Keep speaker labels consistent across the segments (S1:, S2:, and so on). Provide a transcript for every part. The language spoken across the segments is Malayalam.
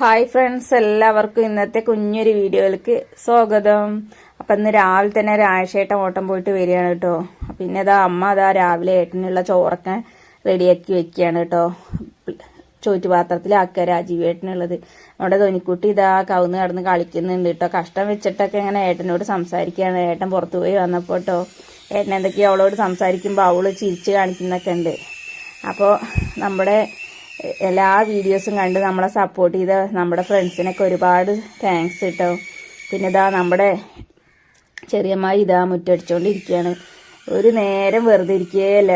S1: ഹായ് ഫ്രണ്ട്സ് എല്ലാവർക്കും ഇന്നത്തെ കുഞ്ഞൊരു വീഡിയോയിലേക്ക് സ്വാഗതം. അപ്പം ഇന്ന് രാവിലെ തന്നെ ഒരാഴ്ചയായിട്ട് ഓട്ടം പോയിട്ട് വരികയാണ് കേട്ടോ. പിന്നെ ഇതാ അമ്മ അതാ രാവിലെ ഏട്ടനുള്ള ചോറൊക്കെ റെഡിയാക്കി വെക്കുകയാണ് കേട്ടോ. ചോറ്റുപാത്രത്തിലാക്കുക രാജീവ് ഏട്ടനുള്ളത്. നമ്മുടെ ധോനിക്കുട്ടി ഇതാ കവുന്ന് കടന്ന് കളിക്കുന്നുണ്ട് കേട്ടോ. കഷ്ടം വെച്ചിട്ടൊക്കെ ഇങ്ങനെ ഏട്ടനോട് സംസാരിക്കുകയാണ്. ഏട്ടൻ പുറത്തു പോയി വന്നപ്പോൾ കേട്ടോ ഏട്ടൻ എന്തൊക്കെയോ അവളോട് സംസാരിക്കുമ്പോൾ അവൾ ചിരിച്ച് കാണിക്കുന്നൊക്കെ ഉണ്ട്. അപ്പോൾ നമ്മുടെ എല്ലാ വീഡിയോസും കണ്ട് നമ്മളെ സപ്പോർട്ട് ചെയ്ത നമ്മുടെ ഫ്രണ്ട്സിനൊക്കെ ഒരുപാട് താങ്ക്സ് കേട്ടോ പിന്നെ ഇതാ നമ്മുടെ ചെറിയമ്മ ഇതാ മുറ്റടിച്ചുകൊണ്ടിരിക്കുകയാണ് ഒരു നേരം വെറുതെ ഇരിക്കുകയല്ല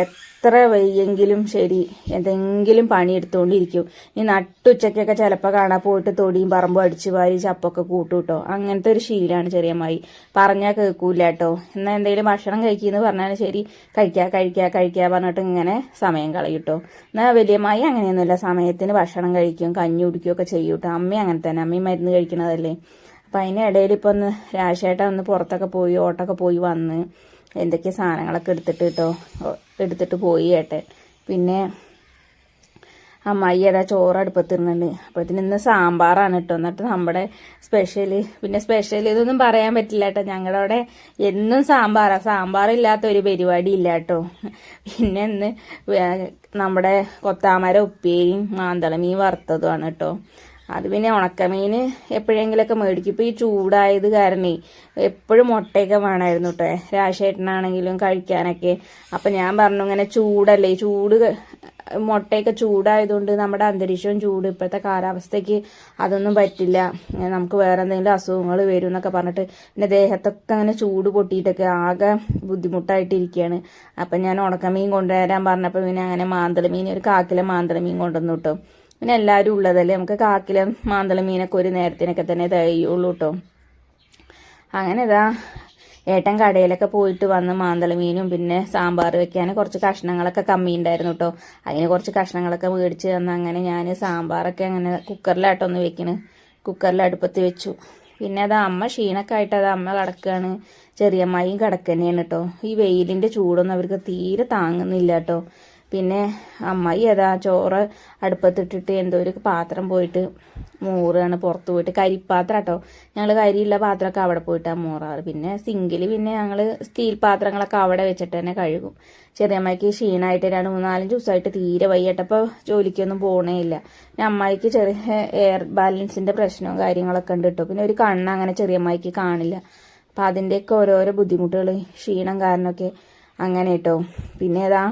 S1: എത്ര വയ്യെങ്കിലും ശരി എന്തെങ്കിലും പണി എടുത്തുകൊണ്ടിരിക്കും ഈ നട്ടുച്ചയ്ക്കൊക്കെ ചിലപ്പോൾ കാണാൻ പോയിട്ട് തൊടിയും പറമ്പും അടിച്ചു വാരി ചപ്പൊക്കെ കൂട്ടുട്ടോ. അങ്ങനത്തെ ഒരു ശീലമാണ് ചെറിയമ്മായി. പറഞ്ഞാൽ കേൾക്കൂല കേട്ടോ എന്നാൽ എന്തെങ്കിലും ഭക്ഷണം കഴിക്കുമെന്ന് പറഞ്ഞാൽ ശരി കഴിക്കുക കഴിക്കുക കഴിക്കുക പറഞ്ഞിട്ട് ഇങ്ങനെ സമയം കളയൂട്ടോ. എന്നാൽ വലിയമ്മായി അങ്ങനെയൊന്നുമില്ല. സമയത്തിന് ഭക്ഷണം കഴിക്കും കഞ്ഞി കുടിക്കുകയൊക്കെ ചെയ്യൂട്ടോ. അമ്മ അങ്ങനെ തന്നെ. അമ്മയും മരുന്ന് കഴിക്കണതല്ലേ. അപ്പം അതിനിടയിൽ ഇപ്പോൾ ഒന്ന് രാശേട്ട ഒന്ന് പുറത്തൊക്കെ പോയി ഓട്ടൊക്കെ പോയി വന്ന് എന്തൊക്കെ സാധനങ്ങളൊക്കെ എടുത്തിട്ട് കേട്ടോ എടുത്തിട്ട് പോയി ഏട്ടൻ പിന്നെ അമ്മായി ഏതാ ചോറ് അടുപ്പത്തിരുന്നുണ്ട് അപ്പോഴത്തേന് ഇന്ന് സാമ്പാറാണ് കേട്ടോ എന്നിട്ട് നമ്മുടെ സ്പെഷ്യൽ പിന്നെ സ്പെഷ്യൽ ഇതൊന്നും പറയാൻ പറ്റില്ല കേട്ടോ ഞങ്ങളുടെ അവിടെ എന്നും സാമ്പാറാ. സാമ്പാറില്ലാത്ത ഒരു പരിപാടി ഇല്ല കേട്ടോ പിന്നെ ഇന്ന് നമ്മുടെ കൊത്താമര ഉപ്പേരിയും മാന്തളമീൻ വറുത്തതുമാണ് കേട്ടോ അത് പിന്നെ ഉണക്കമീൻ എപ്പോഴെങ്കിലൊക്കെ മേടിക്കും. ഇപ്പോൾ ഈ ചൂടായത് കാരണേ എപ്പോഴും മുട്ടയൊക്കെ വേണമായിരുന്നു കേട്ടോ രാശേട്ടനാണെങ്കിലും കഴിക്കാനൊക്കെ. അപ്പം ഞാൻ പറഞ്ഞു ഇങ്ങനെ ചൂടല്ലേ? ചൂട് മുട്ടയൊക്കെ ചൂടായതുകൊണ്ട് നമ്മുടെ അന്തരീക്ഷവും ചൂട്. ഇപ്പോഴത്തെ കാലാവസ്ഥയ്ക്ക് അതൊന്നും പറ്റില്ല. നമുക്ക് വേറെ എന്തെങ്കിലും അസുഖങ്ങൾ വരും എന്നൊക്കെ പറഞ്ഞിട്ട് പിന്നെ ദേഹത്തൊക്കെ അങ്ങനെ ചൂട് പൊട്ടിയിട്ടൊക്കെ ആകെ ബുദ്ധിമുട്ടായിട്ടിരിക്കുകയാണ്. അപ്പം ഞാൻ ഉണക്കമീൻ കൊണ്ടുവരാൻ പറഞ്ഞപ്പോൾ പിന്നെ അങ്ങനെ മാന്തളമീൻ ഒരു കാക്കിലെ മാന്തളമീൻ കൊണ്ടുവന്നു കേട്ടോ പിന്നെ എല്ലാവരും ഉള്ളതല്ലേ? നമുക്ക് കാക്കിലും മാന്തള മീനൊക്കെ ഒരു നേരത്തിനൊക്കെ തന്നെ തയ്യുള്ളൂ കേട്ടോ അങ്ങനെ ഇതാ ഏട്ടൻ കടയിലൊക്കെ പോയിട്ട് വന്ന് മാന്തള മീനും പിന്നെ സാമ്പാർ വെക്കാൻ കുറച്ച് കഷ്ണങ്ങളൊക്കെ കമ്മി ഉണ്ടായിരുന്നു കേട്ടോ അതിന് കുറച്ച് കഷ്ണങ്ങളൊക്കെ മേടിച്ച് തന്ന് അങ്ങനെ ഞാൻ സാമ്പാറൊക്കെ അങ്ങനെ കുക്കറിലായിട്ടൊന്ന് വെക്കണ്. കുക്കറിൽ അടുപ്പത്ത് വെച്ചു. പിന്നെ അത് അമ്മ ക്ഷീണൊക്കെ ആയിട്ട് അത് അമ്മ കിടക്കുകയാണ് ചെറിയമ്മയും കിടക്കന്നെയാണ് കേട്ടോ ഈ വെയിലിന്റെ ചൂടൊന്നും അവർക്ക് തീരെ താങ്ങുന്നില്ല കേട്ടോ പിന്നെ അമ്മായി ഏതാ ചോറ് അടുപ്പത്തിട്ടിട്ട് എന്തോ ഒരു പാത്രം പോയിട്ട് മൂറാണ് പുറത്ത് പോയിട്ട്. കരിപ്പാത്രം കേട്ടോ. ഞങ്ങൾ കരിയുള്ള പാത്രമൊക്കെ അവിടെ പോയിട്ടാണ് മൂറാറ്. പിന്നെ സിങ്കിൽ പിന്നെ ഞങ്ങൾ സ്റ്റീൽ പാത്രങ്ങളൊക്കെ അവിടെ വെച്ചിട്ട് തന്നെ കഴുകും. ചെറിയ അമ്മയ്ക്ക് ക്ഷീണമായിട്ട് രണ്ട് മൂന്നാലഞ്ച് ദിവസമായിട്ട് തീരെ വയ്യട്ടപ്പോൾ ജോലിക്കൊന്നും പോകണേ ഇല്ല. പിന്നെ അമ്മായിക്ക് ചെറിയ എയർ ബാലൻസിന്റെ പ്രശ്നവും കാര്യങ്ങളൊക്കെ ഉണ്ട് കേട്ടോ. പിന്നെ ഒരു കണ്ണ് അങ്ങനെ ചെറിയ അമ്മായിക്ക് കാണില്ല. അപ്പം അതിന്റെയൊക്കെ ഓരോരോ ബുദ്ധിമുട്ടുകൾ ക്ഷീണം കാരണമൊക്കെ അങ്ങനെ കേട്ടോ. പിന്നെ ഏതാ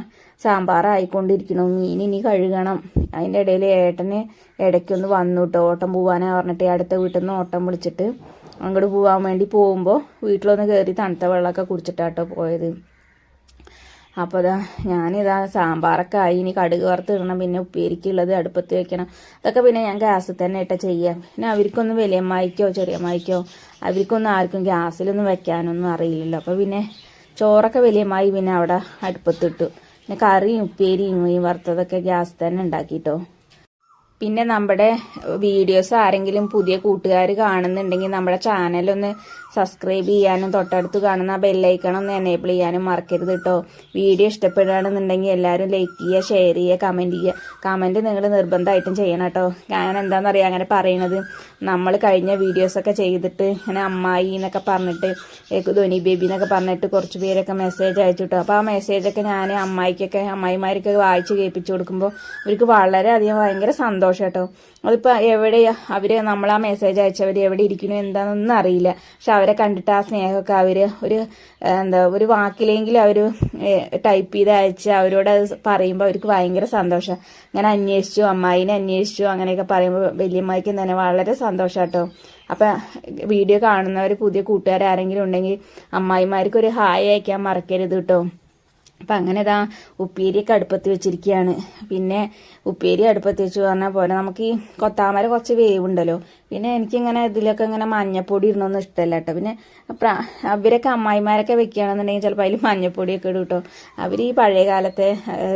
S1: സാമ്പാറായിക്കൊണ്ടിരിക്കണം മീൻ ഇനി കഴുകണം. അതിന്റെ ഇടയിൽ ഏട്ടന് ഇടയ്ക്കൊന്ന് വന്നു കേട്ടോ ഓട്ടം പോവാനാ പറഞ്ഞിട്ട് അടുത്ത വീട്ടിൽ നിന്ന് ഓട്ടം വിളിച്ചിട്ട് അങ്ങോട്ട് പോകാൻ വേണ്ടി പോകുമ്പോൾ വീട്ടിലൊന്ന് കയറി തണുത്ത വെള്ളമൊക്കെ കുടിച്ചിട്ടാട്ടോ പോയത്. അപ്പോൾ അതാ ഞാനിതാ സാമ്പാറൊക്കെ ആയി. ഇനി കടുക് വറുത്തിടണം പിന്നെ ഉപ്പേരിക്കുള്ളത് അടുപ്പത്ത് വെക്കണം. അതൊക്കെ പിന്നെ ഞാൻ ഗ്യാസിൽ തന്നെ ഇട്ട ചെയ്യാം. പിന്നെ അവർക്കൊന്നും വലിയമ്മായിക്കോ ചെറിയമ്മായിക്കോ അവർക്കൊന്നും ആർക്കും ഗ്യാസിലൊന്നും വെക്കാനൊന്നും അറിയില്ലല്ലോ. അപ്പോൾ പിന്നെ ചോറൊക്കെ വലിയമ്മായി പിന്നെ അവിടെ അടുപ്പത്തിട്ടു. പിന്നെ കറിയും ഉപ്പേരിയും ഈ വറുത്തതൊക്കെ ഗ്യാസ് തന്നെ ഉണ്ടാക്കിട്ടോ. പിന്നെ നമ്മുടെ വീഡിയോസ് ആരെങ്കിലും പുതിയ കൂട്ടുകാർ കാണുന്നുണ്ടെങ്കിൽ നമ്മുടെ ചാനലൊന്ന് സബ്സ്ക്രൈബ് ചെയ്യാനും തൊട്ടടുത്ത് കാണുന്ന ബെല്ലൈക്കൺ ഒന്ന് എനേബിൾ ചെയ്യാനും മറക്കരുത് കേട്ടോ വീഡിയോ ഇഷ്ടപ്പെടുകയാണെന്നുണ്ടെങ്കിൽ എല്ലാവരും ലൈക്ക് ചെയ്യുക ഷെയർ ചെയ്യുക കമന്റ് ചെയ്യുക. കമന്റ് നിങ്ങൾ നിർബന്ധമായിട്ടും ചെയ്യണം കേട്ടോ ഞാൻ എന്താണെന്നറിയാം അങ്ങനെ പറയണത്. നമ്മൾ കഴിഞ്ഞ വീഡിയോസൊക്കെ ചെയ്തിട്ട് ഇങ്ങനെ അമ്മായി എന്നൊക്കെ പറഞ്ഞിട്ട് ധോനി ബേബി എന്നൊക്കെ പറഞ്ഞിട്ട് കുറച്ച് പേരൊക്കെ മെസ്സേജ് അയച്ചു കേട്ടോ അപ്പോൾ ആ മെസ്സേജൊക്കെ ഞാൻ അമ്മായിക്കൊക്കെ അമ്മായിമാർക്കൊക്കെ വായിച്ച് കേൾപ്പിച്ചു കൊടുക്കുമ്പോൾ അവർക്ക് വളരെയധികം ഭയങ്കര സന്തോഷം കേട്ടോ അതിപ്പോൾ എവിടെ അവർ നമ്മൾ ആ മെസ്സേജ് അയച്ചവർ എവിടെ ഇരിക്കുന്നു എന്താണെന്നൊന്നും അറിയില്ല. പക്ഷെ അവരെ കണ്ടിട്ട് ആ സ്നേഹമൊക്കെ അവർ ഒരു എന്താ ഒരു വാക്കിലെങ്കിലും അവർ ടൈപ്പ് ചെയ്ത് അയച്ച് അവരോട് അത് പറയുമ്പോൾ അവർക്ക് ഭയങ്കര സന്തോഷം. അങ്ങനെ അന്വേഷിച്ചു അമ്മായിനെ അന്വേഷിച്ചു അങ്ങനെയൊക്കെ പറയുമ്പോൾ വലിയമ്മയ്ക്കും തന്നെ വളരെ സന്തോഷം കേട്ടോ അപ്പം വീഡിയോ കാണുന്നവർ പുതിയ കൂട്ടുകാർ ആരെങ്കിലും ഉണ്ടെങ്കിൽ അമ്മായിമാർക്ക് ഒരു ഹായ് അയക്കാൻ മറക്കരുത് കേട്ടോ അപ്പം അങ്ങനെ ഇതാ ഉപ്പേരിയൊക്കെ അടുപ്പത്ത് വെച്ചിരിക്കുകയാണ് പിന്നെ ഉപ്പേരി അടുപ്പത്ത് വെച്ച് പറഞ്ഞാൽ പോലെ നമുക്ക് ഈ കൊത്താമര കുറച്ച് വേവുണ്ടല്ലോ. പിന്നെ എനിക്കിങ്ങനെ ഇതിലൊക്കെ ഇങ്ങനെ മഞ്ഞപ്പൊടി ഇടണമെന്ന് ഇഷ്ടമല്ല കേട്ടോ. പിന്നെ അവരൊക്കെ അമ്മായിമാരൊക്കെ വെക്കുകയാണെന്നുണ്ടെങ്കിൽ ചിലപ്പോൾ അതിൽ മഞ്ഞപ്പൊടിയൊക്കെ ഇടും കേട്ടോ. അവർ ഈ പഴയ കാലത്തെ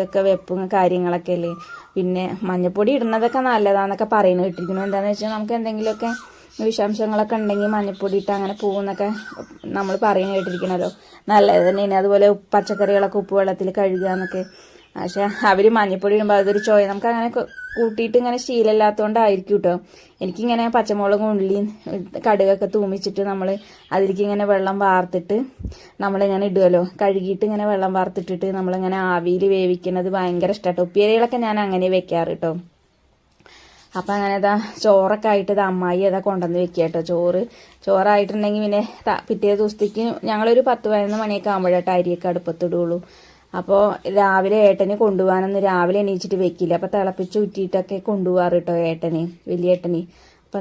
S1: ഒക്കെ വെപ്പും കാര്യങ്ങളൊക്കെ അല്ലേ പിന്നെ മഞ്ഞപ്പൊടി ഇടുന്നതൊക്കെ നല്ലതാന്നൊക്കെ പറയുന്നത് കിട്ടിരിക്കുന്നു. എന്താണെന്ന് വെച്ചാൽ നമുക്ക് എന്തെങ്കിലുമൊക്കെ വിഷാംശങ്ങളൊക്കെ ഉണ്ടെങ്കിൽ മഞ്ഞപ്പൊടി ഇട്ട് അങ്ങനെ പോകുന്നൊക്കെ നമ്മൾ പറയുന്ന കേട്ടിരിക്കണല്ലോ. നല്ലത് തന്നെയാണ്. അതുപോലെ പച്ചക്കറികളൊക്കെ ഉപ്പ് വെള്ളത്തിൽ കഴുകുക എന്നൊക്കെ. പക്ഷെ അവർ മഞ്ഞപ്പൊടി ഇടുമ്പോൾ അതൊരു ചോയ. നമുക്ക് അങ്ങനെ കൂട്ടിയിട്ട് ഇങ്ങനെ ശീലമില്ലാത്തതുകൊണ്ടായിരിക്കും കേട്ടോ എനിക്കിങ്ങനെ പച്ചമുളകും ഉള്ളിയും കടുകൊക്കെ തൂമിച്ചിട്ട് നമ്മൾ അതിലേക്ക് ഇങ്ങനെ വെള്ളം വാർത്തിട്ട് നമ്മളിങ്ങനെ ഇടുമല്ലോ കഴുകിയിട്ട് ഇങ്ങനെ വെള്ളം വാർത്തിട്ടിട്ട് നമ്മളിങ്ങനെ ആവിയിൽ വേവിക്കുന്നത് ഭയങ്കര ഇഷ്ടമാണ് ഉപ്പേരികളൊക്കെ ഞാൻ അങ്ങനെ വെക്കാറ് കേട്ടോ അപ്പം അങ്ങനെ ഇതാ ചോറൊക്കെ ആയിട്ട് ഇത് അമ്മായി അതാ കൊണ്ടുവന്ന് വെക്കുക കേട്ടോ ചോറ്. ചോറായിട്ടുണ്ടെങ്കിൽ പിന്നെ പിറ്റേ ദിവസത്തേക്ക് ഞങ്ങളൊരു പത്ത് പതിനൊന്ന് മണിയൊക്കെ ആകുമ്പോഴേട്ടോ അരിയൊക്കെ അടുപ്പത്തിടുള്ളൂ. അപ്പോൾ രാവിലെ ഏട്ടന് കൊണ്ടുപോകാനൊന്നും രാവിലെ എണീച്ചിട്ട് വെക്കില്ല. അപ്പോൾ തിളപ്പിച്ച് ഊറ്റിയിട്ടൊക്കെ കൊണ്ടുപോകാറ് കേട്ടോ ഏട്ടന് വലിയ ഏട്ടന് അപ്പം